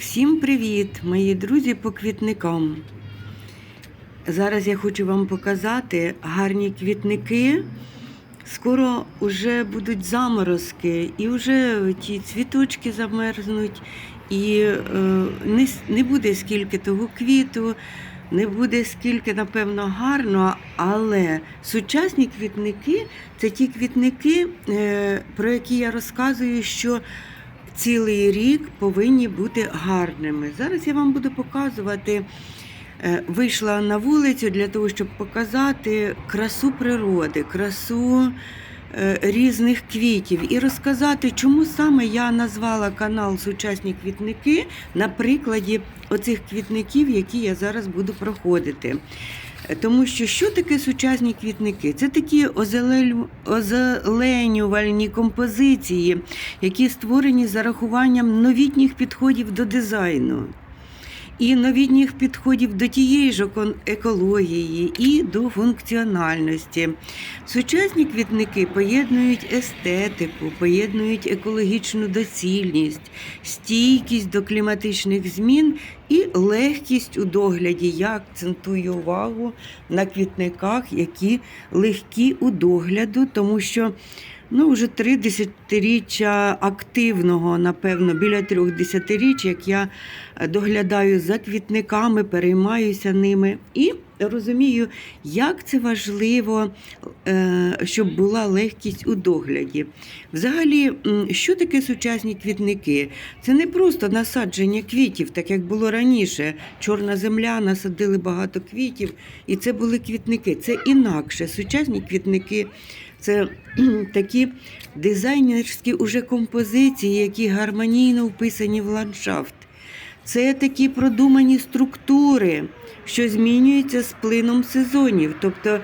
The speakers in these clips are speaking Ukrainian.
Всім привіт, мої друзі по квітникам. Зараз я хочу вам показати гарні квітники. Скоро вже будуть заморозки, і вже ті цвіточки замерзнуть, і е, не, не буде скільки того квіту, не буде скільки, напевно, гарно, але сучасні квітники це ті квітники, е, про які я розказую, що цілий рік повинні бути гарними. Зараз я вам буду показувати. е, Вийшла на вулицю для того, щоб показати красу природи, красу е, різних квітів і розказати, чому саме я назвала канал Сучасні квітники на прикладі оцих квітників, які я зараз буду проходити. Тому що що таке сучасні квітники? Це такі озеленювальні композиції, які створені за рахуванням новітніх підходів до дизайну. І новітніх підходів до тієї ж екології і до функціональності. Сучасні квітники поєднують естетику, поєднують екологічну доцільність, стійкість до кліматичних змін і легкість у догляді. Я акцентую увагу на квітниках, які легкі у догляду, тому що ну, вже три десятиріччя активного, напевно, біля трьох десятиріч, як я е, доглядаю за квітниками, переймаюся ними і розумію, як це важливо, е, щоб була легкість у догляді. Взагалі, що таке сучасні квітники? Це не просто насадження квітів, так як було раніше. Чорна земля насадили багато квітів, і це були квітники. Це інакше. Сучасні квітники це такі дизайнерські уже композиції, які гармонійно вписані в ландшафт. Це такі продумані структури, що змінюються з плином сезонів. Тобто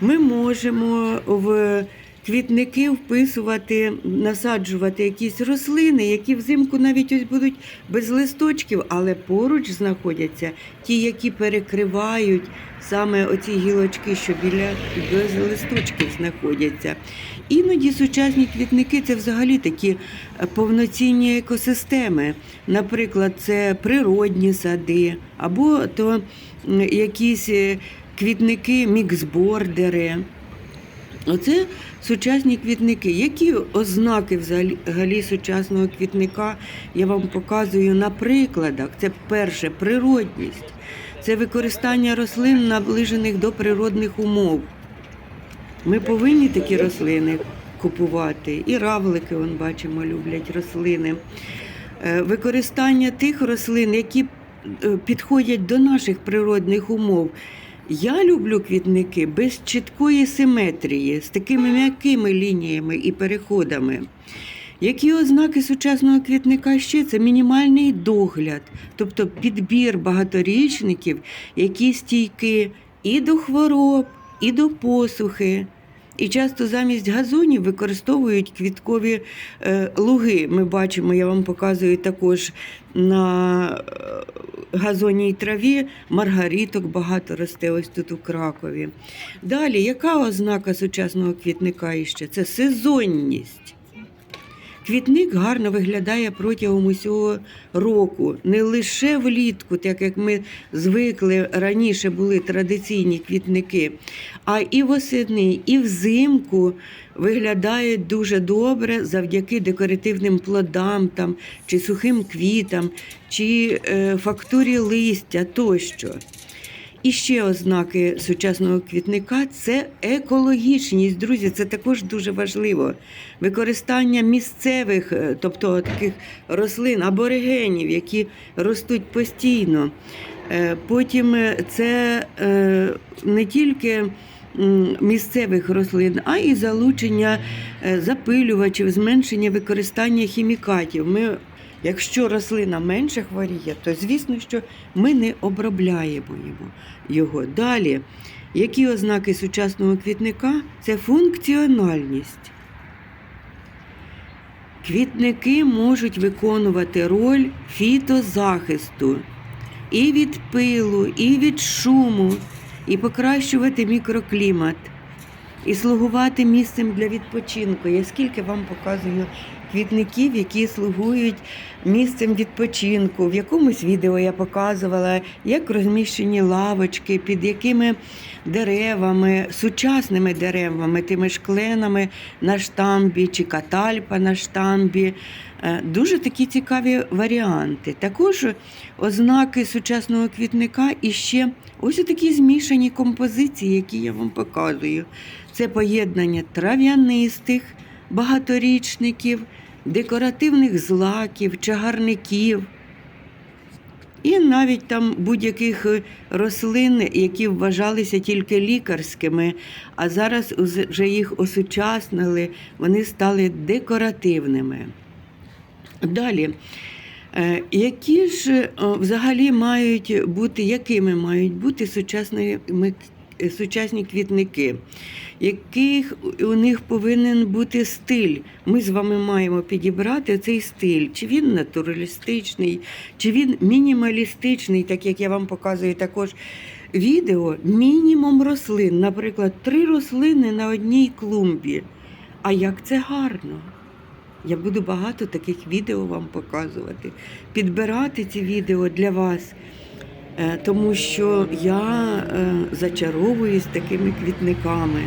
ми можемо в квітники вписувати, насаджувати якісь рослини, які взимку навіть ось будуть без листочків, але поруч знаходяться ті, які перекривають саме оці гілочки, що біля без листочків знаходяться. Іноді сучасні квітники це взагалі такі е, повноцінні екосистеми. Наприклад, це природні сади, або то якісь е, квітники, міксбордери. Оце сучасні квітники. Які ознаки взагалі сучасного квітника я вам показую на прикладах. Це перше природність, це використання рослин, наближених до природних умов. Ми повинні такі рослини купувати. І равлики, он бачимо, люблять рослини. Е, Використання тих рослин, які е, підходять до наших природних умов. Я люблю квітники без чіткої симетрії, з такими м'якими лініями і переходами. Які ознаки сучасного квітника ще це мінімальний догляд, тобто підбір багаторічників, які стійкі і до хвороб, і до посухи. І часто замість газонів використовують квіткові е, луги. Ми бачимо, я вам показую також на е, газонній траві маргариток багато росте ось тут у Кракові. Далі, яка ознака сучасного квітника іще? Це сезонність. Квітник гарно виглядає протягом усього року, не лише влітку, так як ми звикли раніше були традиційні квітники, а і восени, і взимку виглядають дуже добре завдяки декоративним плодам там, чи сухим квітам, чи е, фактурі листя тощо. І ще ознаки сучасного квітника це екологічність. Друзі, це також дуже важливо. Використання місцевих, е, тобто таких рослин, аборигенів, які ростуть постійно. Е, Потім е, це не тільки місцевих рослин, а й залучення запилювачів, зменшення використання хімікатів. Ми Якщо рослина менше хворіє, то звісно, що ми не обробляємо його-. Далі, які ознаки сучасного квітника? Це функціональність. Квітники можуть виконувати роль фітозахисту і від пилу, і від шуму, і покращувати мікроклімат, і слугувати місцем для відпочинку. Я скільки вам показую квітників, які слугують місцем відпочинку. В якомусь відео я показувала, як розміщені лавочки, під якими деревами, сучасними деревами, тими ж кленами на штамбі чи катальпа на штамбі. Е, Дуже такі цікаві варіанти. Також ознаки сучасного квітника і ще ось такі змішані композиції, які я вам показую. Це поєднання трав'янистих багаторічників, декоративних злаків, чагарників. І навіть там будь-яких е, рослин, які вважалися тільки лікарськими, а зараз вже їх осучаснили, вони стали декоративними. Далі, е, які ж е, взагалі мають бути, якими мають бути сучасні, ми- е, сучасні квітники? Яких у них повинен бути стиль? Ми з вами маємо підібрати цей стиль. Чи він натуралістичний, чи він мінімалістичний, так як я вам показую також відео, мінімум рослин, наприклад, три рослини на одній клумбі. А як це гарно! Я буду багато таких відео вам показувати, підбирати ці відео для вас, е, тому що я е, зачаровуюсь такими квітниками.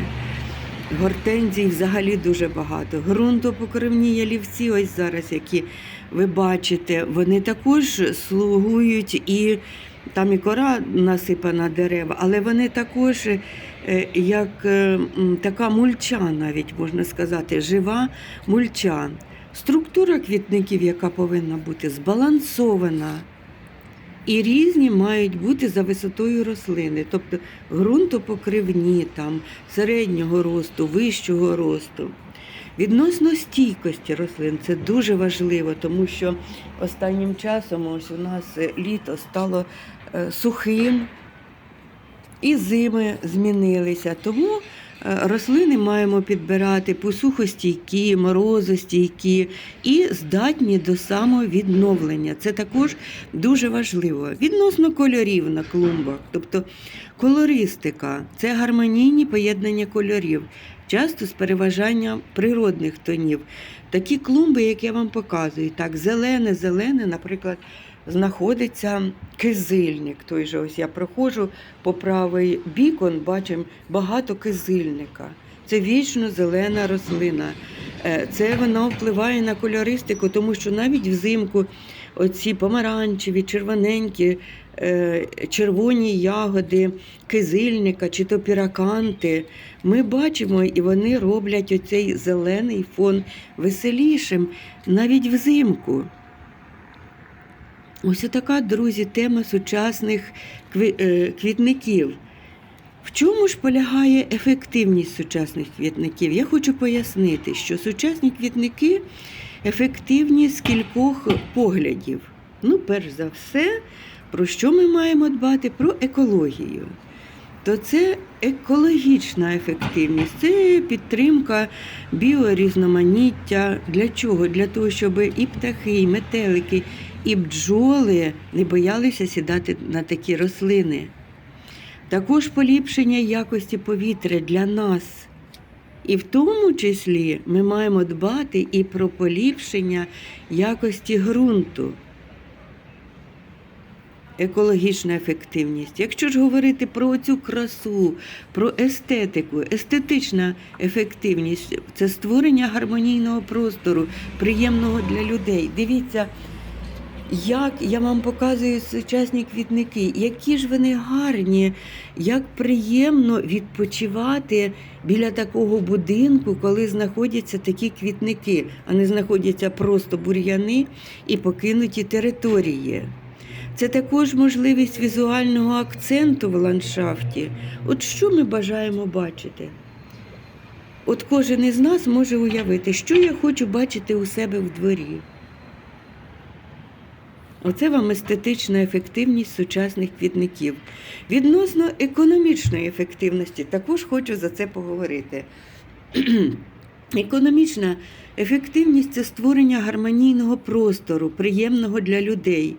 Гортензій взагалі дуже багато. Грунтопокривні ялівці, ось зараз, які ви бачите, вони також слугують і там і кора насипана дерева, але вони також е, як е, така мульча, навіть можна сказати, жива мульча. Структура квітників, яка повинна бути збалансована. І різні мають бути за висотою рослини, тобто ґрунтопокривні, там, середнього росту, вищого росту. Відносно стійкості рослин це дуже важливо, тому що останнім часом ось у нас е, літо стало е, сухим, і зими змінилися. Тому рослини маємо підбирати посухостійкі, морозостійкі і здатні до самовідновлення. Це також дуже важливо. Відносно кольорів на клумбах, тобто колористика це гармонійні поєднання кольорів, часто з переважанням природних тонів. Такі клумби, як я вам показую, так, зелене, зелене, наприклад, знаходиться кизильник. Той же ось я проходжу по правий бік, он бачимо багато кизильника. Це вічно зелена рослина. Е, Це вона впливає на кольористику, тому що навіть взимку оці помаранчеві, червоненькі, е, червоні ягоди кизильника чи то піраканти, ми бачимо, і вони роблять оцей зелений фон веселішим навіть взимку. Ось така, друзі, тема сучасних е, квітників. В чому ж полягає ефективність сучасних квітників? Я хочу пояснити, що сучасні квітники ефективні з кількох поглядів. Ну, перш за все, про що ми маємо дбати? Про екологію. То це екологічна ефективність, це підтримка біорізноманіття. Для чого? Для того, щоб і птахи, і метелики, і бджоли не боялися сідати на такі рослини. Також поліпшення якості повітря для нас. І в тому числі ми маємо дбати і про поліпшення якості ґрунту. Екологічна ефективність. Якщо ж говорити про цю красу, про естетику, естетична ефективність це створення гармонійного простору, приємного для людей. Дивіться, як я вам показую сучасні квітники, які ж вони гарні, як приємно відпочивати біля такого будинку, коли знаходяться такі квітники, а не знаходяться просто бур'яни і покинуті території. Це також можливість візуального акценту в ландшафті. От що ми бажаємо бачити? От кожен із нас може уявити, що я хочу бачити у себе в дворі. Оце вам естетична ефективність сучасних квітників. Відносно економічної ефективності також хочу за це поговорити. Економічна ефективність це створення гармонійного простору, приємного для людей.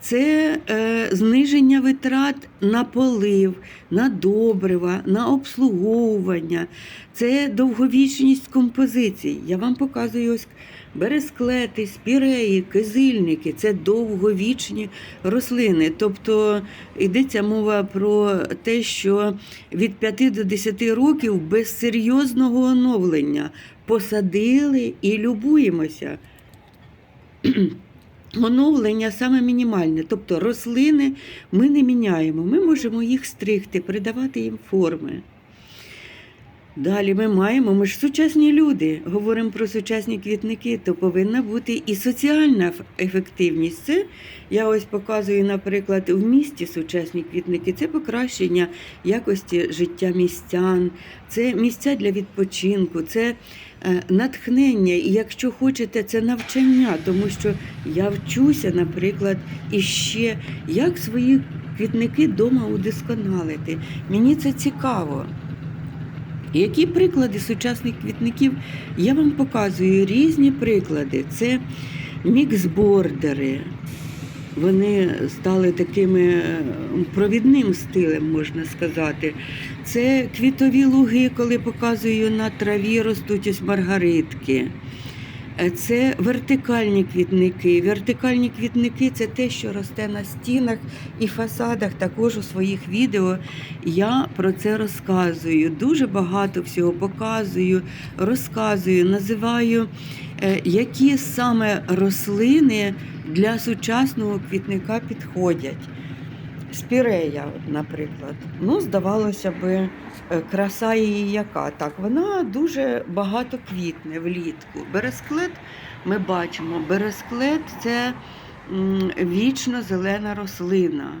Це е, зниження витрат на полив, на добрива, на обслуговування, це довговічність композицій. Я вам показую ось бересклети, спіреї, кизильники це довговічні рослини. Тобто йдеться мова про те, що від 5 до 10 років без серйозного оновлення посадили і любуємося. Оновлення саме мінімальне, тобто рослини ми не міняємо. Ми можемо їх стригти, придавати їм форми. Далі ми маємо, ми ж сучасні люди, говоримо про сучасні квітники, то повинна бути і соціальна ефективність. Це я ось показую, наприклад, в місті сучасні квітники. Це покращення якості життя містян, це місця для відпочинку, це е, натхнення. І якщо хочете, це навчання, тому що я вчуся, наприклад, іще як свої квітники вдома удосконалити. Мені це цікаво. Які приклади сучасних квітників? Я вам показую різні приклади. Це міксбордери. Вони стали такими е, провідним стилем, можна сказати. Це квітові луги, коли показую на траві ростуть ось маргаритки. Е, Це вертикальні квітники. Вертикальні квітники це те, що росте на стінах і фасадах. Також у своїх відео я про це розказую. Дуже багато всього показую, розказую, називаю, е, які саме рослини для сучасного квітника підходять. Спірея, наприклад. Ну, здавалося би, краса її яка. Так, вона дуже багато квітне влітку. Бересклет ми бачимо, бересклет це вічно зелена рослина.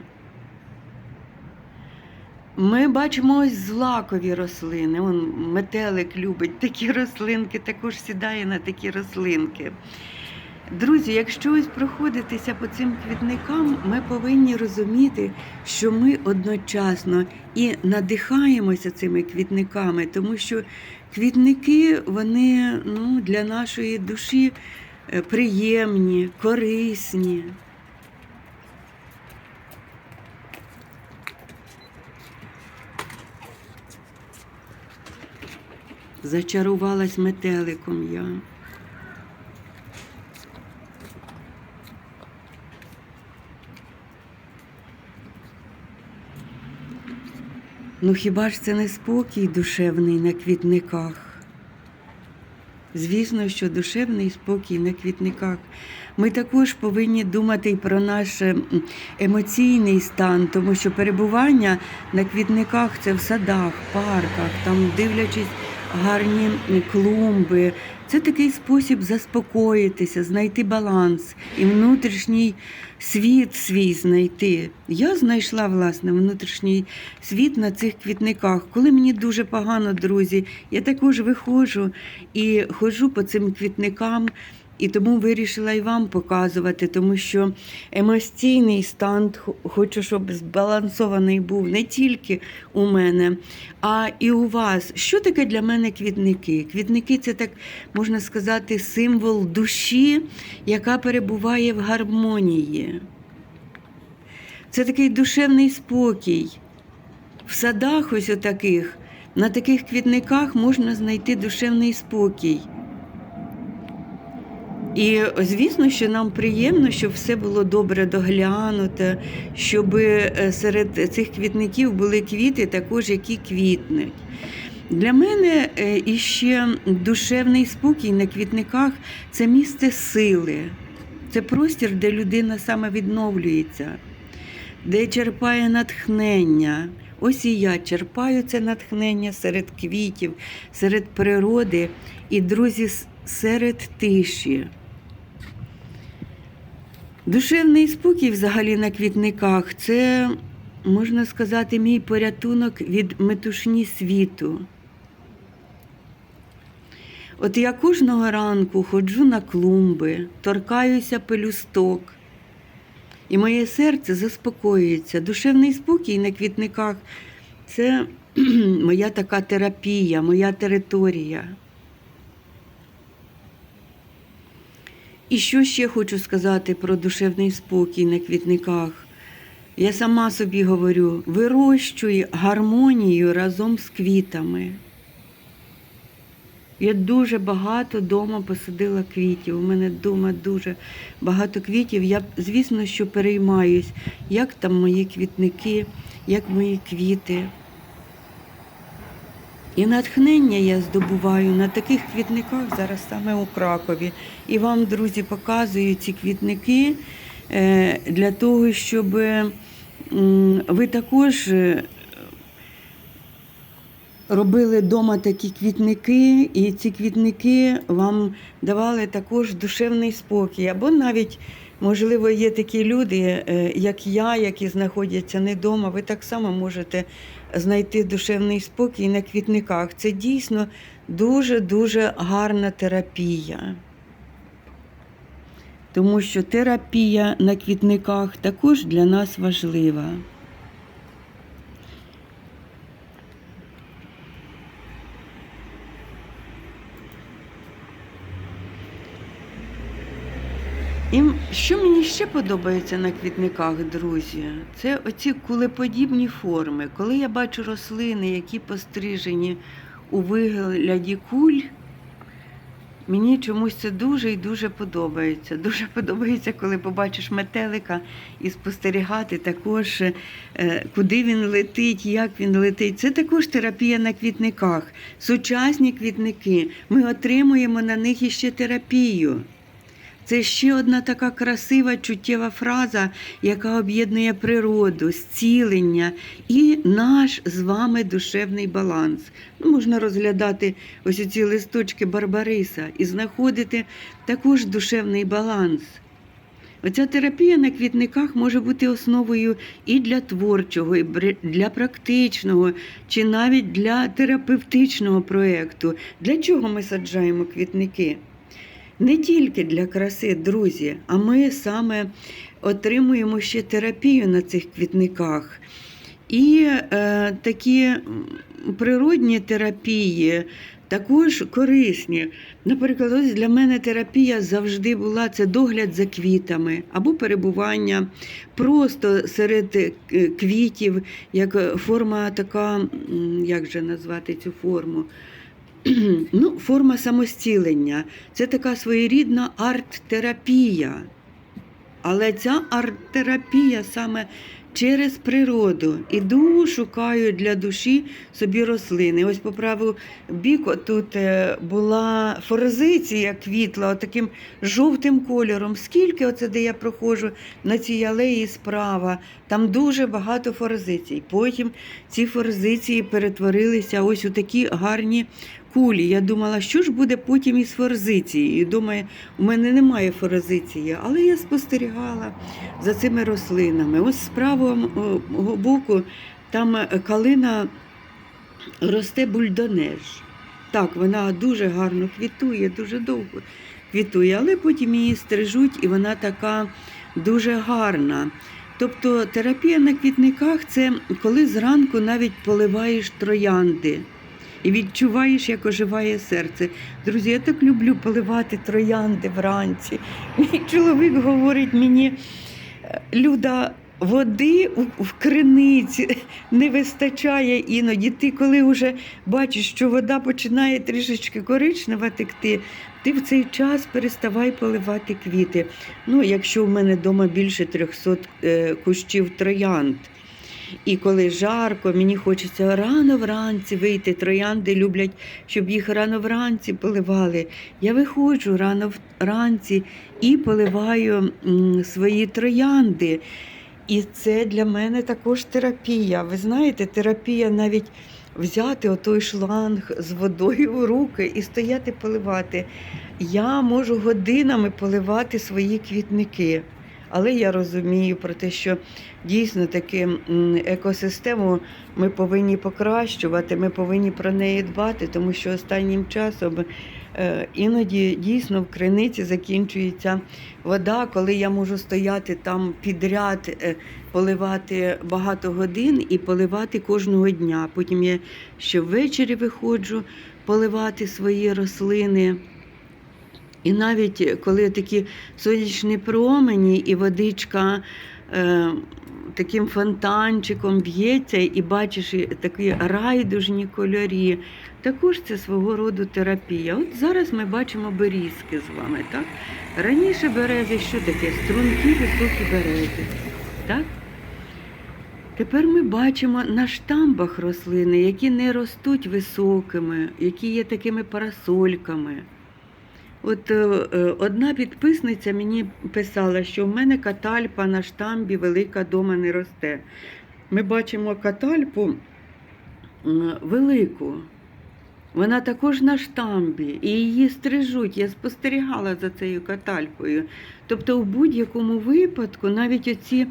Ми бачимо ось злакові рослини. Он метелик любить такі рослинки, також сідає на такі рослинки. Друзі, якщо ось проходитися по цим квітникам, ми повинні розуміти, що ми одночасно і надихаємося цими квітниками, тому що квітники вони ну, для нашої душі е, приємні, корисні. Зачарувалась метеликом я. Ну хіба ж це не спокій душевний на квітниках? Звісно, що душевний спокій на квітниках. Ми також повинні думати і про наш ем, емоційний стан, тому що перебування на квітниках це в садах, парках, там дивлячись гарні клумби. Це такий спосіб заспокоїтися, знайти баланс і внутрішній світ свій знайти. Я знайшла власне внутрішній світ на цих квітниках. Коли мені дуже погано, друзі, я також виходжу і ходжу по цим квітникам. І тому вирішила і вам показувати, тому що емоційний стан хочу, щоб збалансований був не тільки у мене, а і у вас. Що таке для мене квітники? Квітники це так можна сказати символ душі, яка перебуває в гармонії. Це такий душевний спокій. В садах, ось отаких, на таких квітниках можна знайти душевний спокій. І звісно, що нам приємно, щоб все було добре доглянуте, щоб е, серед цих квітників були квіти, також які квітнуть. Для мене е, іще душевний спокій на квітниках це місце сили, це простір, де людина саме відновлюється, де черпає натхнення. Ось і я черпаю це натхнення серед квітів, серед природи і, друзі, серед тиші. Душевний спокій взагалі на квітниках це, можна сказати, мій порятунок від метушні світу. От я кожного ранку ходжу на клумби, торкаюся пелюсток, і моє серце заспокоюється. Душевний спокій на квітниках це моя така терапія, моя територія. І що ще хочу сказати про душевний спокій на квітниках? Я сама собі говорю: вирощуй гармонію разом з квітами. Я дуже багато вдома посадила квітів. У мене вдома дуже багато квітів. Я, звісно, що переймаюсь, як там мої квітники, як мої квіти. І натхнення я здобуваю на таких квітниках зараз саме у Кракові. І вам, друзі, показую ці квітники е, для того, щоб ви також е, робили вдома такі квітники, і ці квітники вам давали також душевний спокій. Або навіть, можливо, є такі люди, е, як я, які знаходяться не вдома, ви так само можете знайти душевний спокій на квітниках. Це дійсно дуже-дуже гарна терапія. Тому що терапія на квітниках також для нас важлива. І що мені ще подобається на квітниках, друзі, це оці кулеподібні форми. Коли я бачу рослини, які пострижені у вигляді куль, мені чомусь це дуже і дуже подобається. Дуже подобається, коли побачиш метелика і спостерігати також, е, куди він летить, як він летить. Це також терапія на квітниках. Сучасні квітники. Ми отримуємо на них іще терапію. Це ще одна така красива чуттєва фраза, яка об'єднує природу, зцілення і наш з вами душевний баланс. Ну, можна розглядати ось ці листочки Барбариса і знаходити також душевний баланс. Оця терапія на квітниках може бути основою і для творчого, і для практичного, чи навіть для терапевтичного проєкту. Для чого ми саджаємо квітники? Не тільки для краси, друзі, а ми саме отримуємо ще терапію на цих квітниках. І е, такі природні терапії також корисні. Наприклад, ось для мене терапія завжди була це догляд за квітами або перебування просто серед е, квітів, як форма така, як же назвати цю форму? ну, форма самостілення. Це така своєрідна арт-терапія. Але ця арт-терапія саме через природу. Іду, шукаю для душі собі рослини. Ось по праву біку тут е, була форзиція квітла таким жовтим кольором. Скільки оце, де я проходжу на цій алеї справа, там дуже багато форзицій. Потім ці форзиції перетворилися ось у такі гарні кулі. Я думала, що ж буде потім із форзицією. Думаю, у мене немає форзиції, але я спостерігала за цими рослинами. Ось з правого боку там е, калина росте бульдонеж. Так, вона дуже гарно квітує, дуже довго квітує, але потім її стрижуть і вона така дуже гарна. Тобто терапія на квітниках це коли зранку навіть поливаєш троянди і відчуваєш, як оживає серце. Друзі, я так люблю поливати троянди вранці. Мій чоловік говорить мені, Люда, води в криниці не вистачає іноді. Ти, коли вже бачиш, що вода починає трішечки коричнева текти, ти в цей час переставай поливати квіти. Ну, якщо в мене вдома більше 300 е, кущів троянд. І коли жарко, мені хочеться рано вранці вийти. Троянди люблять, щоб їх рано вранці поливали. Я виходжу рано вранці і поливаю свої троянди. І це для мене також терапія. Ви знаєте, терапія навіть взяти отой шланг з водою в руки і стояти поливати. Я можу годинами поливати свої квітники. Але я розумію про те, що дійсно таки екосистему ми повинні покращувати, ми повинні про неї дбати, тому що останнім часом е, іноді дійсно в криниці закінчується вода, коли я можу стояти там підряд, е, поливати багато годин і поливати кожного дня. Потім я ще ввечері виходжу поливати свої рослини. І навіть коли такі сонячні промені і водичка е, таким фонтанчиком б'ється і бачиш такі райдужні кольорі. Також це свого роду терапія. От зараз ми бачимо берізки з вами. так? Раніше берези що таке? Струнки високі берези. Так? Тепер ми бачимо на штамбах рослини, які не ростуть високими, які є такими парасольками. От е, е, одна підписниця мені писала, що в мене катальпа на штамбі велика дома не росте. Ми бачимо катальпу велику. Вона також на штамбі, і її стрижуть. Я спостерігала за цією катальпою. Тобто, в будь-якому випадку, навіть оці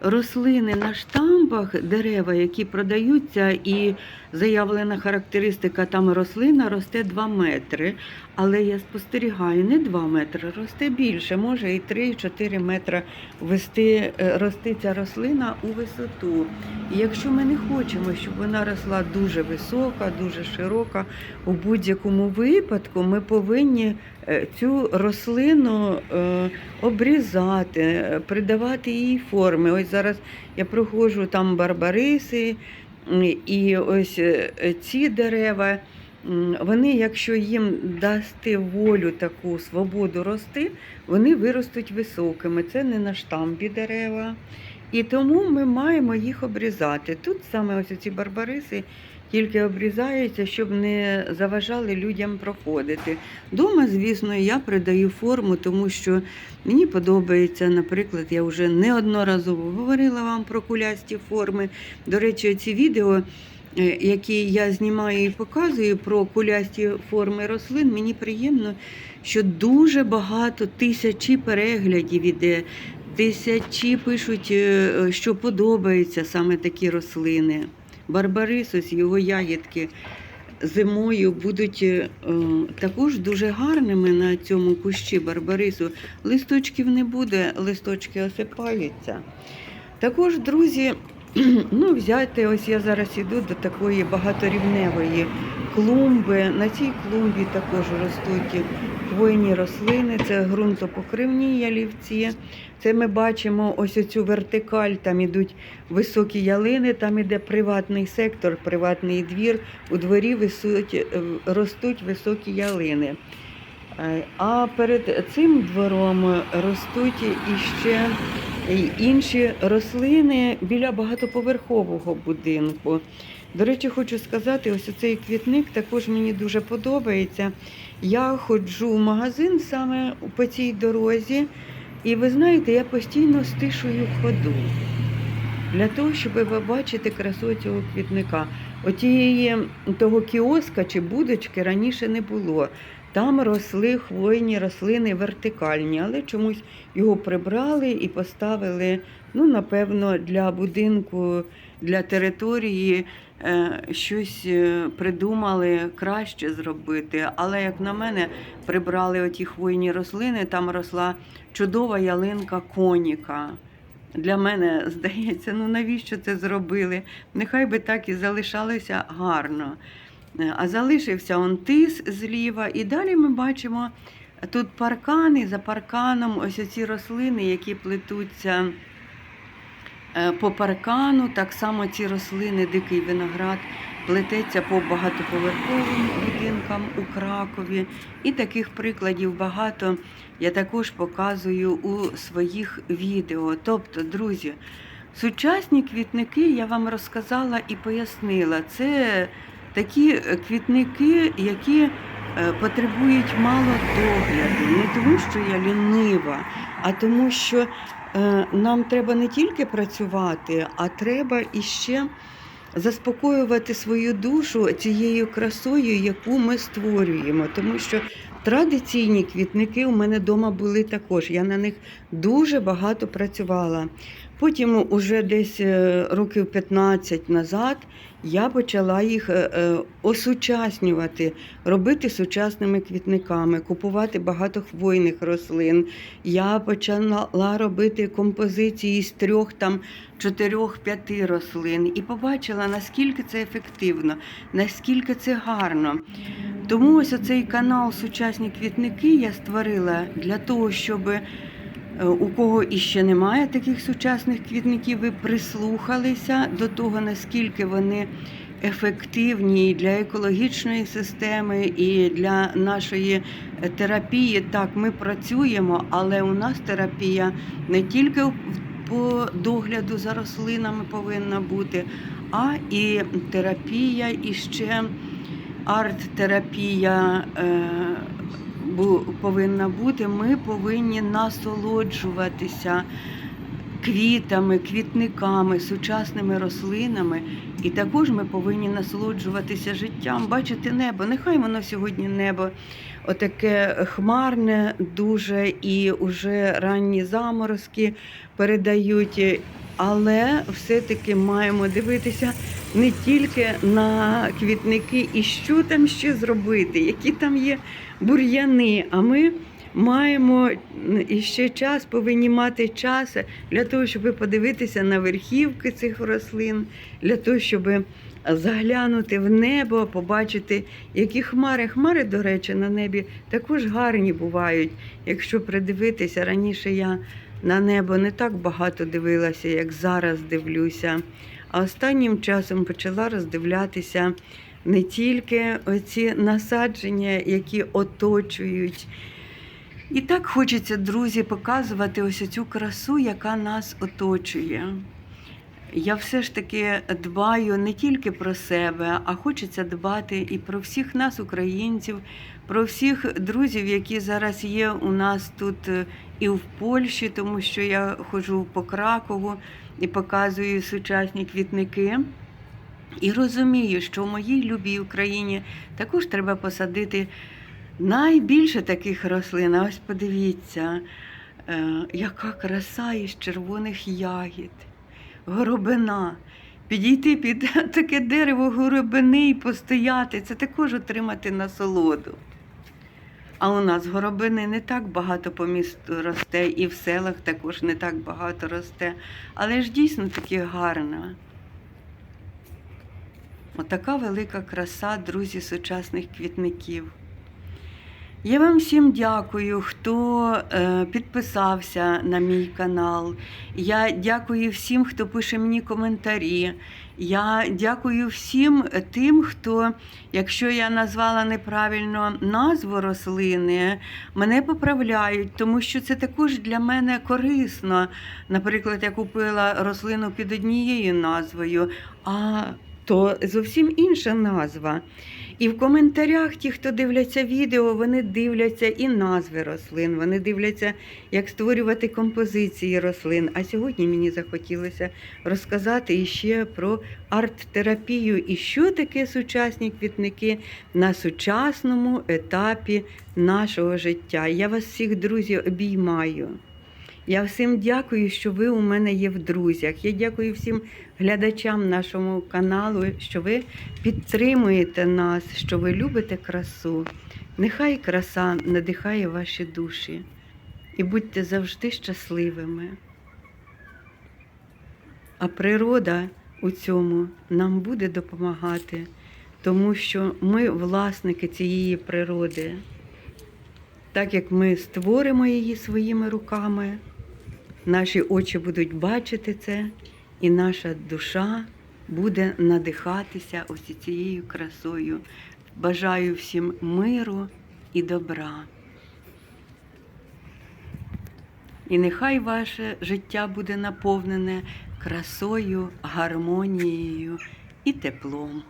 рослини на штамбах, дерева, які продаються, і заявлена характеристика там рослина росте 2 метри. Але я спостерігаю, не 2 метри, росте більше, може і 3-4 метри вести, е, рости ця рослина у висоту. І якщо ми не хочемо, щоб вона росла дуже висока, дуже широка, у будь-якому випадку ми повинні е, цю рослину е, обрізати, придавати їй форми. Ось зараз я проходжу там барбариси, і ось е, ці дерева. Вони, якщо їм дасти волю таку свободу рости, вони виростуть високими. Це не на штамбі дерева. І тому ми маємо їх обрізати. Тут саме ось ці барбариси тільки обрізаються, щоб не заважали людям проходити. Дома, звісно, я придаю форму, тому що мені подобається, наприклад, я вже неодноразово говорила вам про кулясті форми. До речі, ці відео. е, Які я знімаю і показую про кулясті форми рослин, мені приємно, що дуже багато тисячі переглядів іде, тисячі пишуть, е, що подобаються саме такі рослини. Барбарисус, його ягідки зимою будуть е, також дуже гарними на цьому кущі барбарису. Листочків не буде, листочки осипаються. Також, друзі, ну, взяти, ось я зараз іду до такої багаторівневої клумби. На цій клумбі також ростуть хвойні рослини, це ґрунтопокривні ялівці. Це ми бачимо ось оцю вертикаль, там ідуть високі ялини, там іде приватний сектор, приватний двір. У дворі висуть, е, ростуть високі ялини. Е, А перед цим двором ростуть іще інші рослини біля багатоповерхового будинку. До речі, хочу сказати, ось цей квітник також мені дуже подобається. Я ходжу в магазин саме по цій дорозі, і ви знаєте, я постійно стишую ходу для того, щоб побачити красу цього квітника. Отієї того кіоска чи будочки раніше не було. Там росли хвойні рослини вертикальні, але чомусь його прибрали і поставили, ну, напевно, для будинку, для території щось е, придумали краще зробити. Але, як на мене, прибрали оті хвойні рослини, там росла чудова ялинка коніка. Для мене здається, ну навіщо це зробили? Нехай би так і залишалося гарно. Е, А залишився он тис зліва, і далі ми бачимо тут паркани, за парканом ось ці рослини, які плетуться е, по паркану. Так само ці рослини, дикий виноград, плететься по багатоповерховим будинкам у Кракові. І таких прикладів багато я також показую у своїх відео. Тобто, друзі, сучасні квітники я вам розказала і пояснила. Це такі е, квітники, які е, потребують мало догляду. Не тому, що я лінива, а тому, що е, нам треба не тільки працювати, а треба іще заспокоювати свою душу цією красою, яку ми створюємо. Тому що традиційні квітники у мене вдома були також. Я на них дуже багато працювала. Потім, уже десь е, років 15 назад, я почала їх е, е, осучаснювати, робити сучасними квітниками, купувати багато хвойних рослин. Я почала робити композиції з трьох, там чотирьох-п'яти рослин і побачила, наскільки це ефективно, наскільки це гарно. Тому ось оцей канал Сучасні квітники я створила для того, щоб У кого іще немає таких сучасних квітників, ви прислухалися до того, наскільки вони ефективні і для екологічної системи і для нашої е, терапії. Так, ми працюємо, але у нас терапія не тільки по догляду за рослинами повинна бути, а і терапія, і ще арт-терапія е, повинна бути. Ми повинні насолоджуватися квітами, квітниками, сучасними рослинами. І також ми повинні насолоджуватися життям, бачити небо. Нехай воно сьогодні небо отаке хмарне, дуже і уже ранні заморозки передають. Але все-таки маємо дивитися не тільки на квітники і що там ще зробити, які там є бур'яни. А ми маємо іще час, повинні мати час для того, щоб подивитися на верхівки цих рослин, для того, щоб заглянути в небо, побачити, які хмари. Хмари, до речі, на небі також гарні бувають. Якщо придивитися, раніше я на небо не так багато дивилася, як зараз дивлюся. А останнім часом почала роздивлятися не тільки оці насадження, які оточують. І так хочеться, друзі, показувати ось цю красу, яка нас оточує. Я все ж таки дбаю не тільки про себе, а хочеться дбати і про всіх нас, українців, про всіх друзів, які зараз є у нас тут е, і в Польщі, тому що я ходжу по Кракову і показую сучасні квітники. І розумію, що в моїй любій Україні також треба посадити найбільше таких рослин. А Ось подивіться, е, яка краса із червоних ягід, горобина. Підійти під таке дерево горобини і постояти це також отримати насолоду. А у нас горобини не так багато по місту росте, і в селах також не так багато росте. Але ж дійсно таки гарна. Отака велика краса, друзі, сучасних квітників. Я вам всім дякую, хто е, підписався на мій канал. Я дякую всім, хто пише мені коментарі. Я дякую всім тим, хто, якщо я назвала неправильно назву рослини, мене поправляють, тому що це також для мене корисно. Наприклад, я купила рослину під однією назвою, а то зовсім інша назва. І в коментарях ті, хто дивляться відео, вони дивляться і назви рослин, вони дивляться, як створювати композиції рослин. А сьогодні мені захотілося розказати іще про арт-терапію і що таке сучасні квітники на сучасному етапі нашого життя. Я вас всіх, друзі, обіймаю. Я всім дякую, що ви у мене є в друзях. Я дякую всім глядачам нашому каналу, що ви підтримуєте нас, що ви любите красу. Нехай краса надихає ваші душі. І будьте завжди щасливими. А природа у цьому нам буде допомагати, тому що ми власники цієї природи. Так як ми створимо її своїми руками, наші очі будуть бачити це, і наша душа буде надихатися ось цією красою. Бажаю всім миру і добра. І нехай ваше життя буде наповнене красою, гармонією і теплом.